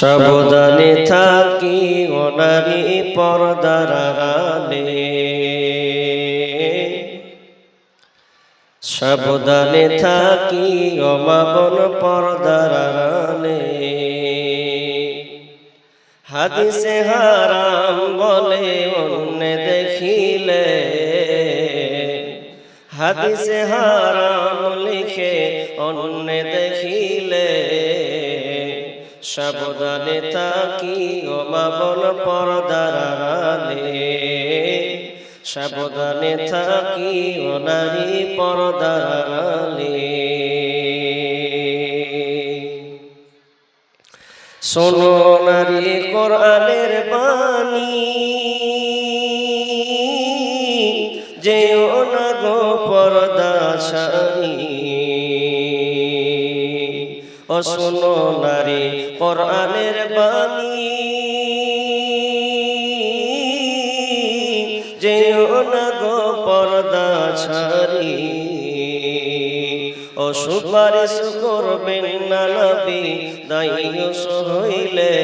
সাবধানে থাকি ওনারি পর্দার আড়ালে। সাবধানে থাকি অমাবন পর্দার আড়ালে। হাদিসে হারাম বলে অন্য দেখিলে। হাদিসে হারাম লিখে অন্য দেখিলে। সাবধানে থাকি অমাবন পর্দার আড়ালে। সাবধানে থাকি ওনারি পর্দার আড়ালে। শোনো নারী কোরআনের বাণী। যেও না গো পর্দা ও শোনো নারী, কোরআনের বাণী। যেও না পর্দা ছাড়ি। ও সুপারিশ করবেন না নবী, দায়ুস হইলে।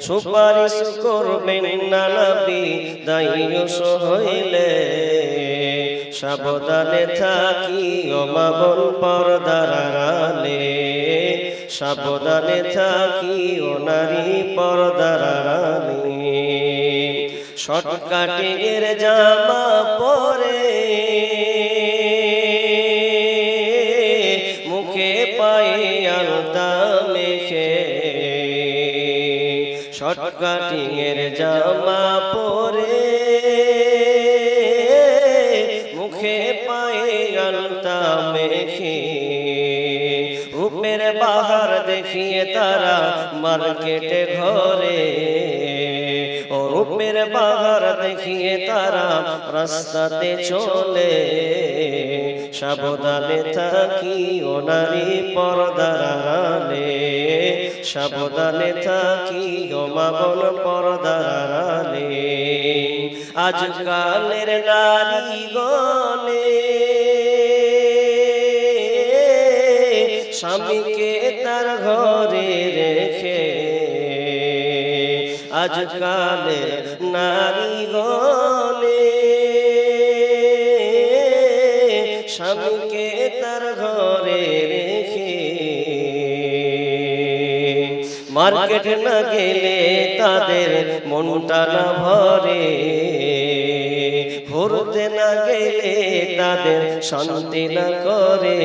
সুপারিশ করবেন না নবী, দায়ুস হইলে। সাবধানে থাকি অমাবন পর্দার আড়ালে। সাবধানে থাকি ও নারী পর্দার আড়ালে। শর্টকাটের জামা পরে। মুখে পায়ে আলতা মেখে। শর্টকাটিংয়ের জামা পরে। দেখিয়ে তারা মার্কেটে ঘরে। ও রূপের বাহার দেখিয়ে তারা রাস্তাতে চলে। সাবধানে থাকি ও নারী পর্দার সাবধানে থাকি ও মাবন পর্দার আড়ালে। আজকালের নারী গলে। স্বামীকে আজকালের নারী গলে স্বামীকে তার ঘরে রেখে মার্কেট না গেলে তাদের মনটা না ভরে। ঘুরতে না গেলে তাদের শান্তি না করে।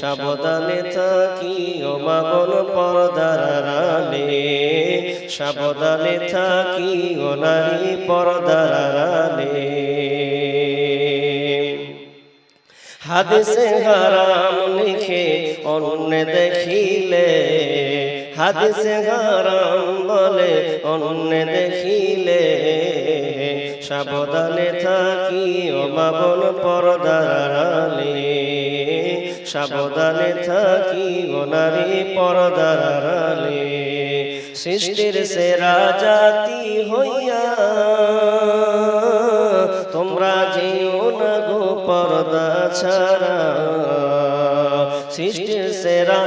সাবধানে থাকি ও মাবন পর্দার আড়ালে। সাবধানে থাকি ও নারী পর্দার আড়ালে। হাদিসে হারাম লিখে অন্য দেখিলে। হাদিসে হারাম বলে অন্য দেখিলে। সাবধানে থাকি, ও মাবন পর্দার আড়ালে। সাবধানে থাকি, ও নারী পর্দার আড়ালে। সৃষ্টির সেরা জাতি হইয়া, তোমরা যেও না গো পর্দা ছাড়া। সৃষ্টির সেরা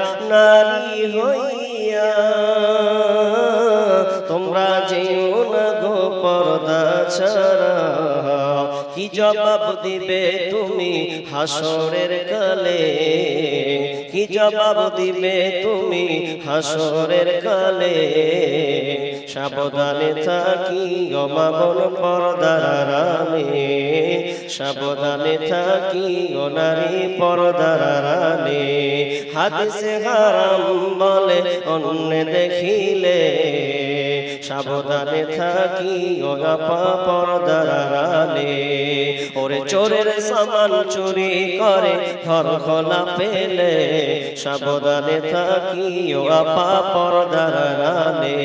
জবাব দিবে তুমি হাসরের কালে? কি জবাব দিবে তুমি হাসরের কালে? সাবধানে থাকি গমাবন পর্দার আড়ালে। সাবধানে থাকি নারী পর্দার আড়ালে। হাদিসে হারাম বলে অন্য দেখিলে। সাবধানে থাকি গপা পর্দার আড়ালে ওরে চোরের সামান চুরি করে ঘর খোলা পেলে সাবধানে থাকি ও আপা পর্দার আড়ালে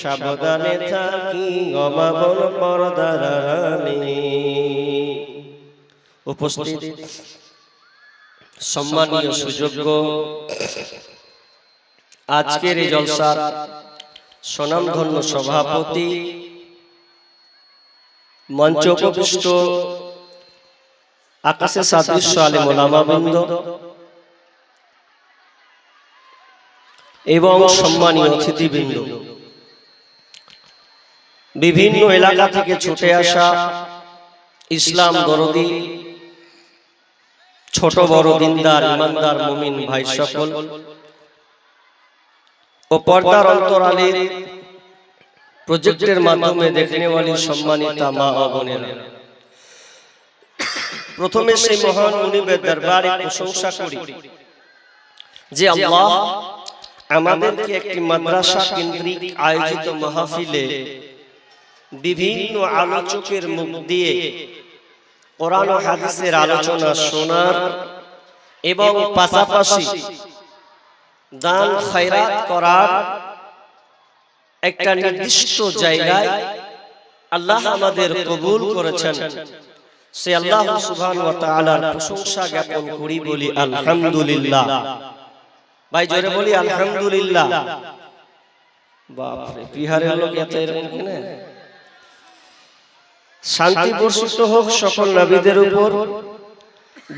সাবধানে থাকি অমাবন পর্দার আড়ালে উপস্থিত সম্মানীয় সুযোগ্য আজকের এই জলসার স্বনামধন্য সভাপতি মঞ্চ উপবিষ্ট আকাশে সাদৃশ্য আলে মোলামাবৃন্দ এবং সম্মানীয় অতিথিবৃন্দ। বিভিন্ন এলাকা থেকে ছুটে আসা ইসলাম দরদি ছোট বড় দিনদার ইমানদার মুমিন ভাই সকল ও পর্দার অন্তরালের প্রজেক্টের মাধ্যমে দেখনেওয়ালি সম্মানিতা মা ও বোনেরা। প্রথমে সেই মহান মুনিবের দরবারে প্রশংসা করি। যে আল্লাহ আমাদেরকে একটি মাদ্রাসা কেন্দ্রিক আয়োজিত মাহফিলে বিভিন্ন আলোচকের মুখ দিয়ে কোরআন ও হাদিসের আলোচনা শোনার এবং পাশাপাশি দান খয়রাত করার একটা নির্দিষ্ট জায়গায় আল্লাহ আমাদের কবুল করেছেন। সে আল্লাহ সুবহান ওয়া তাআলার প্রশংসা জ্ঞাপন করি বলি আলহামদুলিল্লাহ। ভাই জোরে বলি আলহামদুলিল্লাহ। বাপ রে বিহারের লোক এত এরকম কিনা? শান্তি বর্ষিত হোক সকল নবীদের উপর।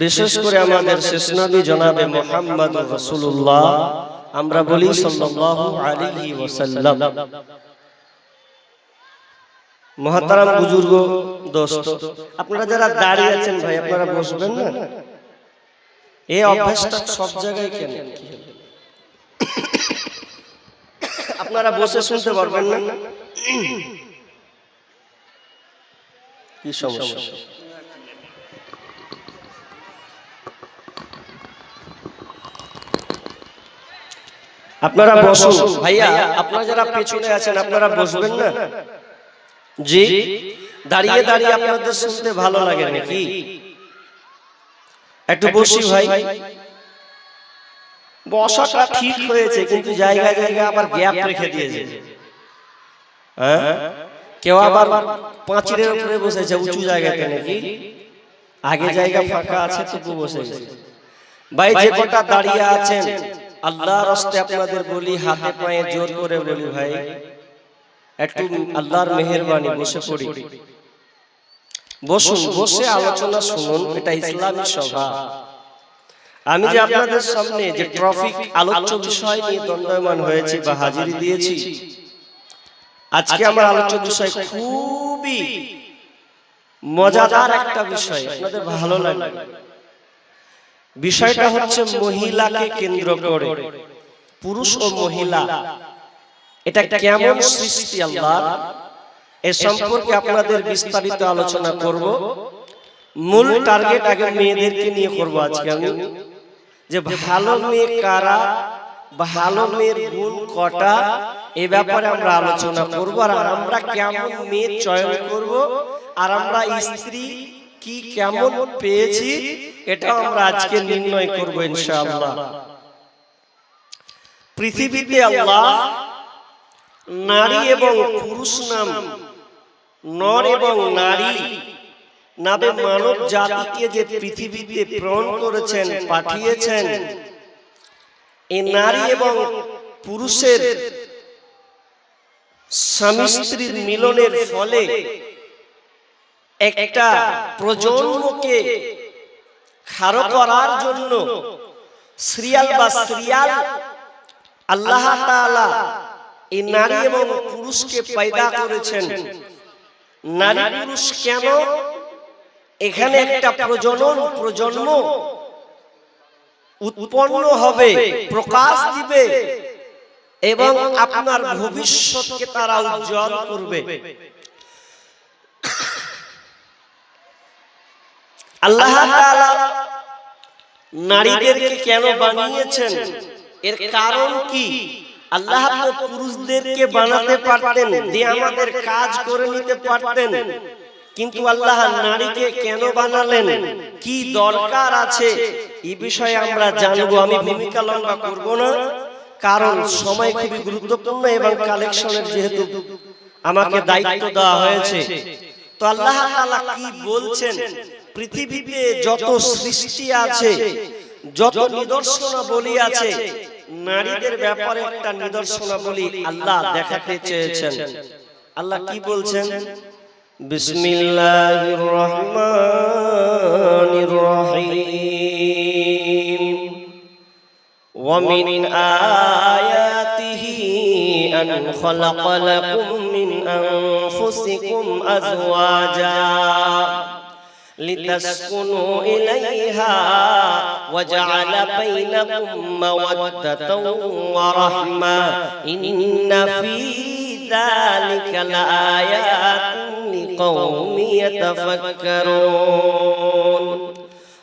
বিশেষ করে আমাদের শেষ নবী জনাবে মোহাম্মদ রাসূলুল্লাহ। আমরা বলি সাল্লাল্লাহু আলাইহি ওয়াসাল্লাম। মহাতারাম বুজুর্গ দোস্ত আপনারা যারা দাঁড়িয়ে আছেন ভাই আপনারা বসবেন না? এই অভ্যাসটা সব জায়গায় কেন? আপনারা বসে শুনতে পারবেন না? কি সমস্যা? আপনারা বসুন। ভাইয়া আপনারা যারা পেছনে আছেন আপনারা বসবেন না? জি? দাঁড়িয়ে দাঁড়িয়ে আপনাদের শুনতে ভালো লাগে নাকি? একটু বসি ভাই। বসাটা ঠিক হয়েছে কিন্তু জায়গায় জায়গায় আবার গ্যাপ রেখে দিয়েছে। হ্যাঁ? কেউ আবার পাঁচিলের উপরে বসেছে উঁচু জায়গাতে নাকি? আগে জায়গা ফাঁকা আছে তবু বসেছে। ভাই যে কটা দাঁড়িয়ে আছেন? আল্লাহর রাস্তে আপনাদের বলি হাতে পায়ে জোর করে বলি ভাই। একটু আল্লাহর মেহেরবানি বসে পড়ি। বসুন বসে আলোচনা শুনুন এটা ইসলামী সভা। আমি যে আপনাদের সামনে যে ট্রফিক আলোচ্য বিষয় নিয়ে দণ্ডায়মান হয়েছি বা হাজিরি দিয়েছি। আজকে আমার আলোচ্য বিষয় খুবই মজাদার একটা বিষয়। আপনাদের ভালো লাগবে। বিষয়টা হচ্ছে মহিলাকে কেন্দ্র করে। পুরুষ ও মহিলা। এটা কেমন সৃষ্টি আল্লাহ? এ সম্পর্কে আপনাদের বিস্তারিত আলোচনা করব। মূল টার্গেট আগে মেয়েদেরকে নিয়ে করব আজকে আমি। যে ভালো মেয়ে কারা ভালো মেয়ের গুণ কটা এ ব্যাপারে আমরা আলোচনা করব। আর আমরা কেমন মেয়ে চয়ন করব। আর আমরা স্ত্রী কি কেমন পেয়েছি এটা আমরা আজকে নির্ণয় করব ইনশাআল্লাহ। পৃথিবীতে আল্লাহ নারী এবং পুরুষ নাম নর এবং নারী নামে মানব জাতিকে যে পৃথিবীতে প্রেরণ করেছেন পাঠিয়েছেন এই নারী এবং পুরুষের স্বামী স্ত্রীর মিলনের ফলে একটা প্রজন্মকে খারো করার জন্য সিরিয়াল বা সিরিয়াল আল্লাহ তাআলা এই নারী এবং পুরুষকে পয়দা করেছেন। নারী পুরুষ কেন? এখানে একটা প্রজনন প্রজন্ম উৎপন্ন হবে প্রকাশ দিবে এবং আপনার ভবিষ্যৎকে তারা উজ্জ্বল করবে। আল্লাহ তাআলা নারীদেরকে কেন বানিয়েছেন? এর কারণ কি? আল্লাহ তো পুরুষদেরকে বানাতে পারতেন দিয়ে আমাদের কাজ করে নিতে পারতেন। কিন্তু আল্লাহ নারীকে কেন বানালেন? কি দরকার আছে? এই বিষয়ে আমরা জানব। আমি ভূমিকা লম্বা করব না। কারণ সময় খুবই গুরুত্বপূর্ণ এবং কালেকশনের যেহেতু আমাকে দায়িত্ব দেওয়া হয়েছে। তো আল্লাহ তাআলা কি বলছেন? পৃথিবীতে যত সৃষ্টি আছে যত নিদর্শনাবলী আছে নারীদের ব্যাপারে একটা নিদর্শনাবলী আল্লাহ দেখাতে চেয়েছেন। আল্লাহ কি বলছেন? বিসমিল্লাহির রহমানির রহিম। ওয়া মিন আয়াতিহি আন খলাকালাকুম মিন لتسكنوا إليها وجعل بينكم مودة ورحمة إن في ذلك لآيات لقوم يتفكرون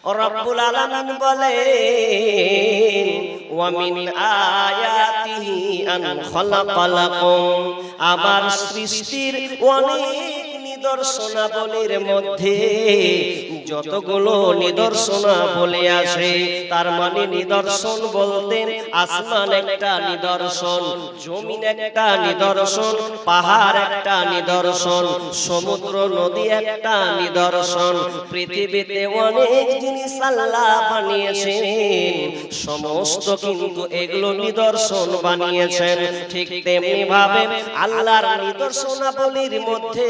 رب العالمين بلين ومن آياته أن خلق لكم أمر سرشتير ونير নিদর্শনাবলীর মধ্যে যতগুলো নিদর্শনাবলী আছে তার মানে নিদর্শন বলতেন আসমান একটা নিদর্শন, জমিন একটা নিদর্শন, পাহাড় একটা নিদর্শন, সমুদ্র, নদী একটা নিদর্শন, পৃথিবীতে অনেক জিনিস আল্লাহ বানিয়েছেন, সমস্ত কিন্তু এগুলো নিদর্শন বানিয়েছেন, ঠিক তেমনি ভাবে আল্লাহর নিদর্শনাবলীর মধ্যে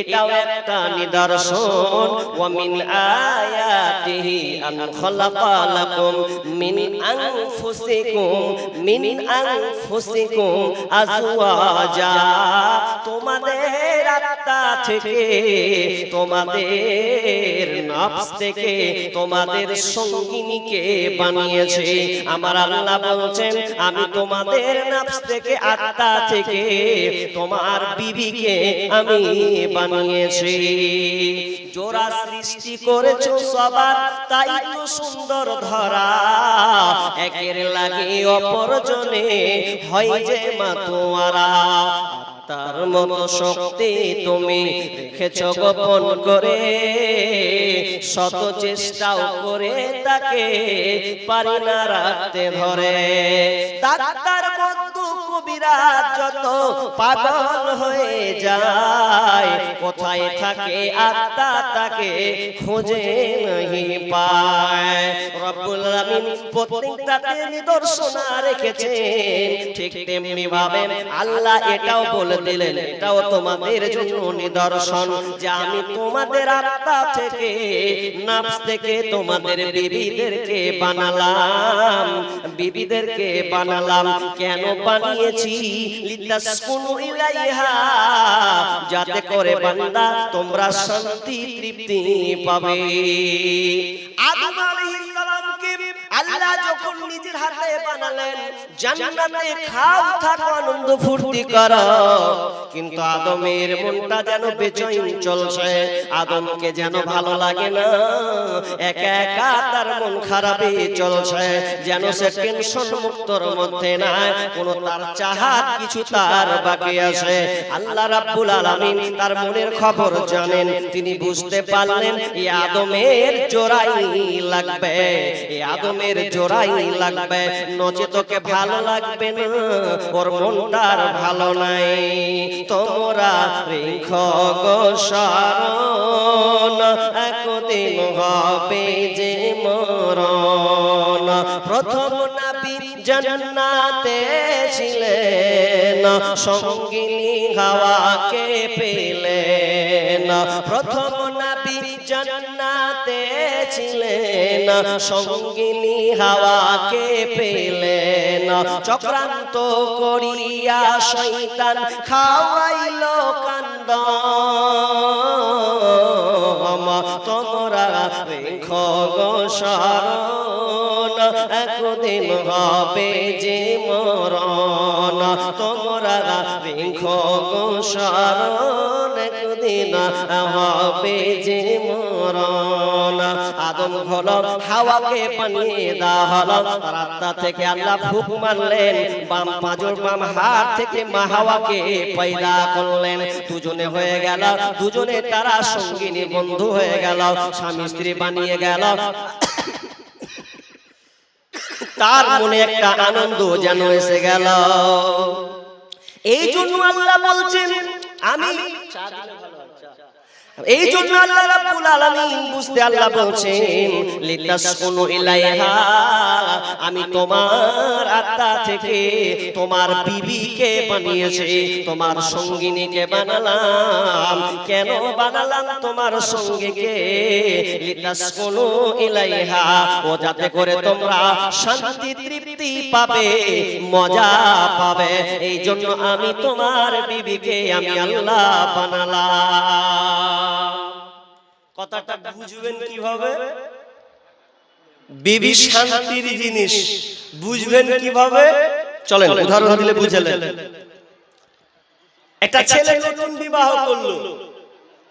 এটাও একটা নিদর্শন। ওয়ামিন আয়াতিহি আন খালাকা লাকুম মিন আনফুসিকুম মিন আনফুসিকুম আজওয়াজা। তোমাদের আত্মা থেকে, তোমাদের নফস থেকে, তোমাদের সঙ্গিনীকে বানিয়েছে। আমার আল্লাহ বলছেন, আমি তোমাদের নফস থেকে আত্মা থেকে, তোমার বিবিকে আমি বানিয়েছি। জোড়া সৃষ্টি করেছ সবার, তাই তো সুন্দর ধরা। একের লাগে অপরজনে হয় যে মাতোয়ারা। তার মতো শক্তি তুমি রেখেছ গোপন করে। শত চেষ্টাও করে তাকে পারি না রাখতে ধরে। ডাক্তার বন্ধু কবিরা যত পাগল হয়ে যায় কোথায় থাকে আত্মা তাকে খুঁজে নাহি পায়। রব্বুল আলামিন প্রত্যেকটাতে নিদর্শন রেখেছেন। ঠিক তেমনি ভাবে আল্লাহ এটাও বলে দিলেন এটাও তোমাদের জন্য নিদর্শন যে আমি তোমাদের আত্মা থেকে নাফস থেকে তোমাদের বিবিদেরকে বানালাম। বিবিদেরকে বানালাম। কেন বানিয়েছি? লিতাসকুনু ইলাইহা। যাতে করে বান্দা তোমরা শান্তি তৃপ্তি পাবে। আদম আলাইহিস সালামকে আল্লাহ যখন নিজের হাতে বানালেন, জান্নাতে খাও থাকো, আনন্দ ফুর্তি করো। কিন্তু আদমের মনটা যেন বেচৈন চলছে। আদমকে যেন ভালো লাগে না। একা একা তার মন খারাপই চলছে। যেন সে টেনশন মুক্তর মধ্যে না কোনো তার চাহাত কিছু তার বাকি আছে। আল্লাহ রাব্বুল আলামিন তার মনের খবর জানেন। তিনি বুঝতে পারলেন এই আদমের জোড়াই লাগবে। এই আদমের জোড়াই লাগবে। নচে তোকে ভালো লাগবে না। ওর মনটার ভালো নাই। তোমরা রেখ গো শরণ একদিন হবে যে মরণ। প্রথম নবী জান্নাতে ছিলেন, সঙ্গিনী হাওয়াকে পেলেন। প্রথম নাপি জান্নাতে ছিলেন সঙ্গিনী হাওয়াকে পেলেন চক্রান্ত করিয়া শৈতান খাওয়াইল কান্দ তোমরা রেখ গো শরণ একদিন হবে যে মরণ। তোমরা রেখ গো শরণ একদিন হবে যে মরণ। আদম হাওয়াকে থেকে আল্লাহ ফুক মারলেন, বাম বাম হাত থেকে মা হাওয়াকে পয়দা করলেন। দুজনে হয়ে গেল, দুজনে তারা সঙ্গিনী বন্ধু হয়ে গেল, স্বামী স্ত্রী বানিয়ে গেল। তার মনে একটা আনন্দ যেন এসে গেল। এই জন্য আল্লাহ বলছেন, আমি চা দিল এই জন্য আল্লাহ রাব্বুল আলামিন বুঝতে আল্লাহ বলছেন, লিতাসকুনু ইলাইহা, আমি তোমার আত্মা থেকে তোমার বিবিকে বানিয়েছি, তোমার সঙ্গিনীকে বানালাম। কেন বানালাম তোমার সঙ্গীকে? লিতাসকুনু ইলাইহা, ও যাতে করে তোমরা শান্তি তৃপ্তি পাবে, মজা পাবে। এই জন্য আমি তোমার বিবিকে আমি আল্লাহ বানালাম। কথাটা বুঝবেন কীভাবে? বিবি শান্তির জিনিস। বুঝবেন কীভাবে? চলেন উদাহরণ দিলে বুঝলেন একটা ছেলে নতুন বিবাহ করল।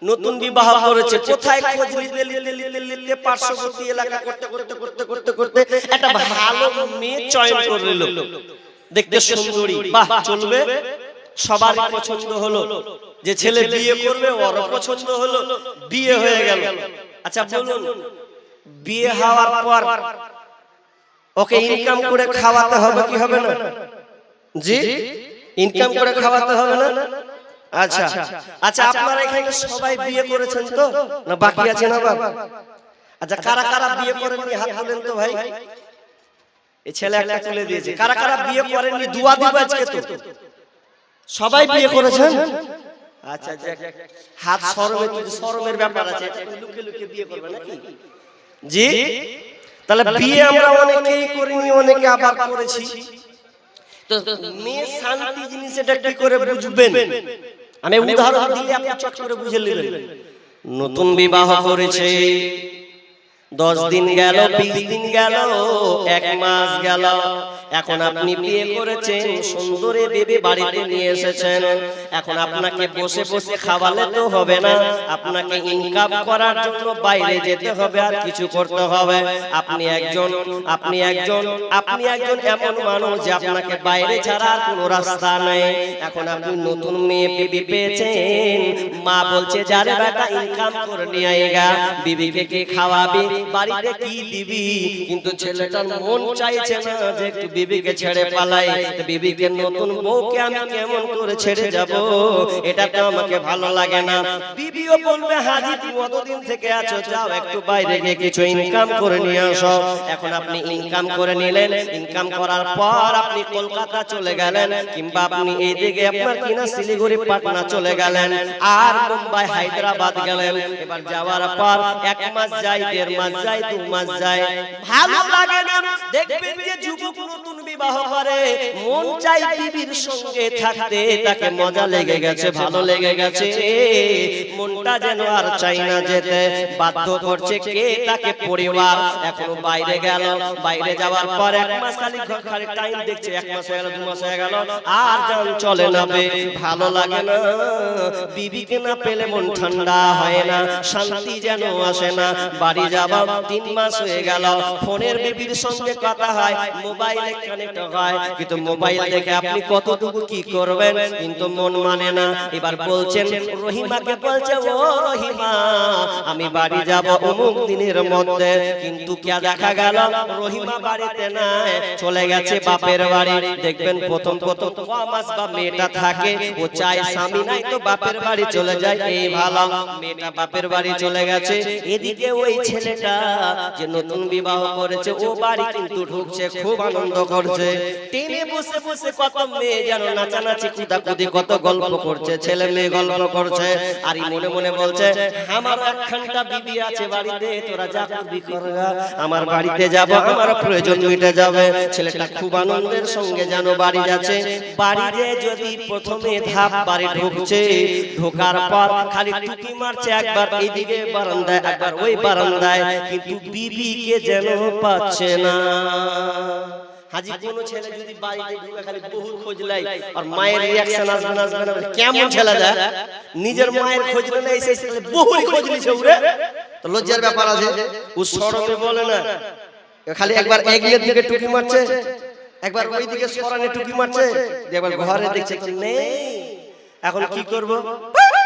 নতুন বিবাহ করেছে। কোথায় খোঁজ নিতে নিতে নিতে নিতে পার্শ্ববর্তী এলাকা করতে করতে করতে করতে করতে একটা ভালো মেয়ে চয়ন করে নিল। দেখতে সুন্দরী। বাহ চলবে? সবার পছন্দ হলো। যে ছেলে বিয়ে করবে ওর পছন্দ হলো বিয়ে হয়ে গেল। আচ্ছা বলুন বিয়ে হওয়ার পর ওকে ইনকাম করে খাওয়াতে হবে কি হবে না? জি? ইনকাম করে খাওয়াতে হবে না? আচ্ছা। আচ্ছা। আপনারা এখানে সবাই বিয়ে করেছেন তো? না বাকি আছেন আবার? আচ্ছা কারা কারা বিয়ে করেননি? হাত তোলেন তো ভাই। এই ছেলে একটা তুলে দিয়েছে। কারা কারা বিয়ে করেননি? দুয়া দিব আজকে তো। সবাই বিয়ে করেছেন? আচ্ছা যাক। হাত সরমে শরমের ব্যাপার আছে এটা লুকে লুকে বিয়ে করবে নাকি? জি? তাহলে বিয়ে আমরা অনেকেই করিনি অনেকে আবার করেছি। তো মেয়ে শান্তি জিনিস এটা কি করে বুঝবেন? আমি উদাহরণ দিলে আপনি চট করে বুঝে নেবেন নতুন বিবাহ করেছে দশ দিন গেল বিশ দিন গেল এক মাস গেল। এখন আপনি বিয়ে করেছেন সুন্দরে বেবি বাড়িতে নিয়ে এসেছেন। এখন আপনাকে বসে বসে খাওয়ালে তো হবে না। আপনাকে ইনকাম করার জন্য বাইরে যেতে হবে আর কিছু করতে হবে। আপনি একজন আপনি একজন আপনি একজন এমন মানুষ যে আপনাকে বাইরে ছাড়া আর কোনো রাস্তা নেই। এখন আপনি নতুন মেয়ে বিবি পেয়েছেন মা বলছে যারে বেটা ইনকাম করে নিয়ে আয়েগা বিবিকে কে খাওয়াবি বাড়িতে কি দিবি? কিন্তু ছেলেটার মন চাইছে না যে একটু বিবিকে ছেড়ে পালাই। বিবিকে নতুন বউকে আমি কেমন করে ছেড়ে যাব? এটা তো আমাকে ভালো লাগে না। বিবিও বলবে হাজি তুমি অতদিন থেকে আছো যাও একটু বাইরে গিয়ে কিছু ইনকাম করে নিয়ে আসো। এখন আপনি ইনকাম করে নিলেন। ইনকাম করার পর আপনি কলকাতা চলে গেলেন কিংবা আপনি এইদিকে আপনার কিনা শিলিগুড়ি পাটনা চলে গেলেন আর মুম্বাই হায়দ্রাবাদ গেলেন। এবার যাওয়ার পর এক মাস যায় দেড় মাস যায় দু মাস যায় ভালো লাগে না। দেখবেন যে যুবক নতুন বিবাহ করে। মন চাই বিবির সঙ্গে থাকতে। তাকে মজা লেগে গেছে ভালো লেগে গেছে। মনটা যেন আর চাই না যেতে। বাধ্য করছে কে? তাকে পরিবার। এখনও বাইরে গেল। বাইরে যাওয়ার পর এক মাস খালি ঘর খালি টাইম দেখছে এক মাস হয়ে গেল দু মাস হয়ে গেল। আর যান চলে না বে। ভালো লাগে না। বিবিকে না পেলে মন ঠান্ডা হয় না শান্তি যেন আসে না। বাড়ি যাবা তিন মাস হয়ে গেল ফোনের বিবির সঙ্গে কথা হয়, মোবাইলে কানেক্ট হয়। কিন্তু মোবাইল দেখে আপনি কতটুকু কি করবেন? কিন্তু মন মানে না। এবার বলছেন, রহিমাকে বলছে, ও রহিমা, আমি বাড়ি যাব অমুক দিনের মধ্যে। কিন্তু কে দেখা গেল? রহিমা বাড়িতে নাই। চলে গেছে বাপের বাড়ি। দেখবেন প্রথম প্রথম ক মাস বা মেয়েটা থাকে। ও চাই স্বামী নাই তো বাপের বাড়ি চলে যায়। এই ভালো, মেয়েটা বাপের বাড়ি চলে গেছে। এদিকে ওই ছেলেটা যে নতুন বিবাহ করেছে, ও বাড়ি কিন্তু ঢুকছে, খুব আনন্দ করছে। টেনে বসে বসে কত মেয়ে যেন নাচানাচি, কুদাকুদি, কত গল্প করছে, ছেলে মেয়ে গল্প করছে। আর মনে মনে বলছে, আমার একখানটা বিবি আছে বাড়িতে, তোরা যা করবি আমার বাড়িতে যাব, আমার প্রয়োজন মিটে যাবে। ছেলেটা খুব আনন্দের সঙ্গে যেন বাড়ি যাচ্ছে। বাড়িতে যদি প্রথমে ধাপ বাড়ি ঢুকছে, ঢোকার পর খালি টুকি মারছে একবার এইদিকে বারান্দায়, একবার ওই বারান্দায়। কিন্তু বিবিকে যেন পাচ্ছে না। হাজি কোন ছেলে যদি বাড়িতে ঢুকে খালি খোঁজ লাই আর মায়ের রিয়াকশন আসবে না আসবে না কেমন ছেলে নিজের মায়ের খোঁজ না এসে খোঁজ নিছে ওরে। তো লজ্জার ব্যাপার আছে ও বলে না খালি একবার এগিয়ে দিকে টুকি মারছে একবার ওই দিকে সরানে টুকি মারছে একবার ঘরে দেখছে কি নেই এখন কি করব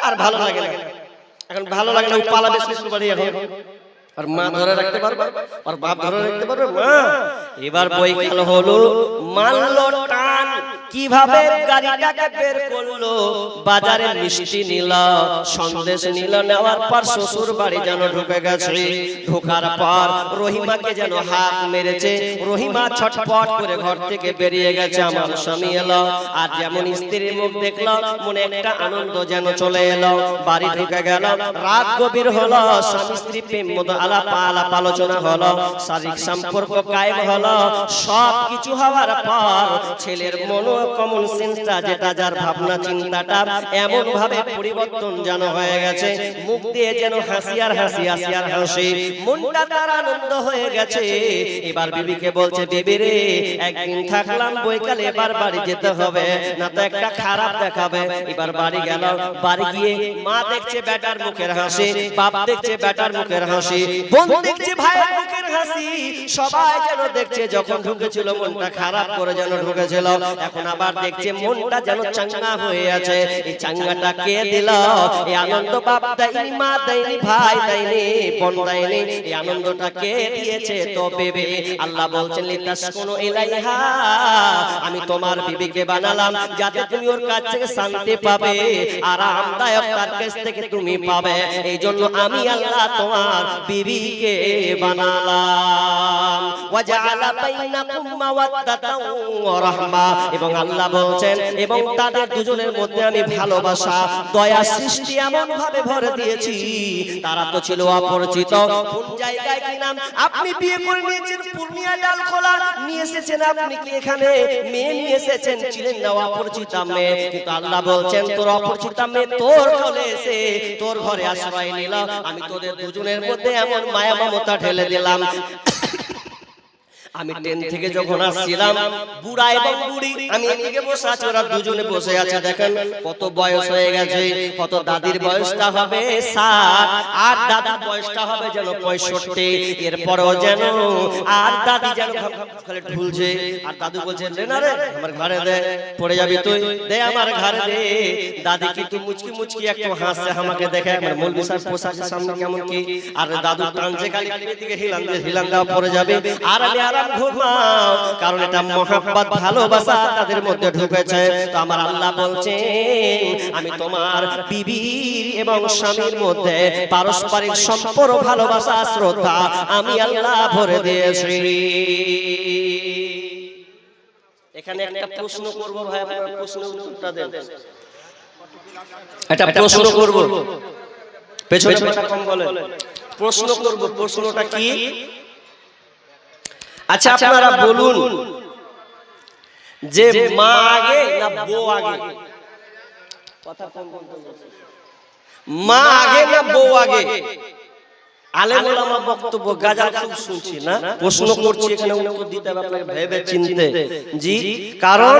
আর ভালো লাগে না এখন ভালো লাগে না ও পালাবে শ্বশুর বাড়ি এখন আর মা ধরে রাখতে পারবে? আর বাপ ধরে রাখতে পারবে? মা। এবার বই খেল হলো মানলো টান কীভাবে গাড়িটাকে বের করল? বাজারে মিষ্টি নিল সন্দেশ নিল নেওয়ার পর শ্বশুর বাড়ি যেন ঢুকে গেছে। ঢোকার পর রহিমাকে যেন হাত মেরেছে। রহিমা ছটপট করে ঘর থেকে বেরিয়ে গেছে আমার স্বামী এলো। আর যেমন স্ত্রীর মুখ দেখল মনে একটা আনন্দ যেন চলে এলো। বাড়ি ঢুকে গেল রাত গভীর হলো স্বামী স্ত্রী প্রেম মতো আলাপ আলাপ আলোচনা হলো, শারীরিক সম্পর্ক কায়েম হলো সব কিছু হওয়ার পর ছেলের মনো কমন সেন্সটা যেটা যার ভাবনা চিন্তাটা এমন ভাবে পরিবর্তন যেন হয়ে গেছে, মুখ দিয়ে যেন হাসি আর হাসি হাসি আর হাসি মনটা তার আনন্দ হয়ে গেছে। এবার বিবিকে বলছে, বিবি রে, একদিন থাকলাম বৈকালে, এবার বাড়ি যেতে হবে, না তো একটা খারাপ দেখাবে। এবার বাড়ি গেল, বাড়ি গিয়ে মা দেখছে বেটার মুখের হাসি, বাপ দেখছে বেটার মুখের হাসি ভাইয়ের মুখের হাসি, সবাই যেন দেখছে যখন ঢুকেছিল, মনটা খারাপ করে যেন ঢুকেছিল। এখন আবার দেখছে মনটা যেন চাঙ্গা হয়ে আছে। এই চাঙ্গাটা কে দিল? এই আনন্দ বাপ দেয়নি, মা দেয়নি, ভাই দেয়নি, বোন দেয়নি। এই আনন্দটা কে দিয়েছে? তো বেবে, আল্লাহ বলছেন লিতাস ইলাইহা। আমি তোমার বিবিকে বানালাম, যাতে তুমি ওর কাছ থেকে শান্তি পাবে, আরামদায়ক তার কাছ থেকে তুমি পাবে। এই জন্য আমি আল্লাহ তোমার বিবিকে বানালাম। ওয়াজআলা বাইনাকুম মাওয়াদ্দাতাও ওয়া রাহমা। এবং আল্লাহ বলছেন, এবং তাদের দুজনের মধ্যে আমি ভালোবাসা, দয়া, সৃষ্টি এমন ভাবে ভরে দিয়েছি। তারা তো ছিল অপরিচিত। কোন জায়গায় কি নাম? আপনি বিয়ে করে নিয়েছেন, পূর্ণিয়া ডাল খোলা। নিয়ে এসেছেন আপনি কি এখানে? মেয়ে নিয়ে এসেছেন, ছিলেন না অপরিচিতা মেয়ে। কিন্তু আল্লাহ বলছেন, তোর অপরিচিতা মেয়ে তোর চলে এসে, তোর ঘরে আশ্রয় আমি তোদের দুজনের মধ্যে এমন মায়া মমতা ঢেলে দিলাম। আমি ট্রেন থেকে যখন আসছিলাম বুড়া এবং বুড়ি আমি এদিকে বসে আছি ওরা দুজনে বসে আছে দেখেন কত বয়স হয়ে গেছে কত দাদির বয়সটা হবে ষাট আর দাদার বয়সটা হবে যেন পঁয়ষট্টি এরপরেও যেন আর দাদি যেন খালি ঢুলছে আর দাদু বলছে দে না রে আমার ঘরে দে পড়ে যাবি তুই দে আমার ঘরে দে দাদি কিন্তু মুচকি মুচকি একটু হাসছে আমাকে দেখে আমার মূল বিষয় পোশাকের সামনে কেমন কি আর দাদু টানছে খালি দিকে হিলান হিলান দেওয়া পড়ে যাবে আর আমি আরাম কারণ এটা মহাব্বত, ভালোবাসা তাদের মধ্যে ঢুকেছে। তো আমার আল্লাহ বলছেন, আমি তোমার বিবির এবং স্বামীর মধ্যে পারস্পরিক সম্পর্ক, ভালোবাসা, শ্রদ্ধা আমি আল্লাহ ভরে দিয়েছি। প্রশ্ন করব, প্রশ্নটা কি? আচ্ছা আপনারা বলুন যে মা আগে না বউ আগে? কথা। মা আগে না বউ আগে? আলেম ওলামা বক্তব্য গাজা খুব শুনছি না? প্রশ্ন করছি এখানে উত্তর দিতে হবে আপনাকে ভেবে চিনতে। জি কারণ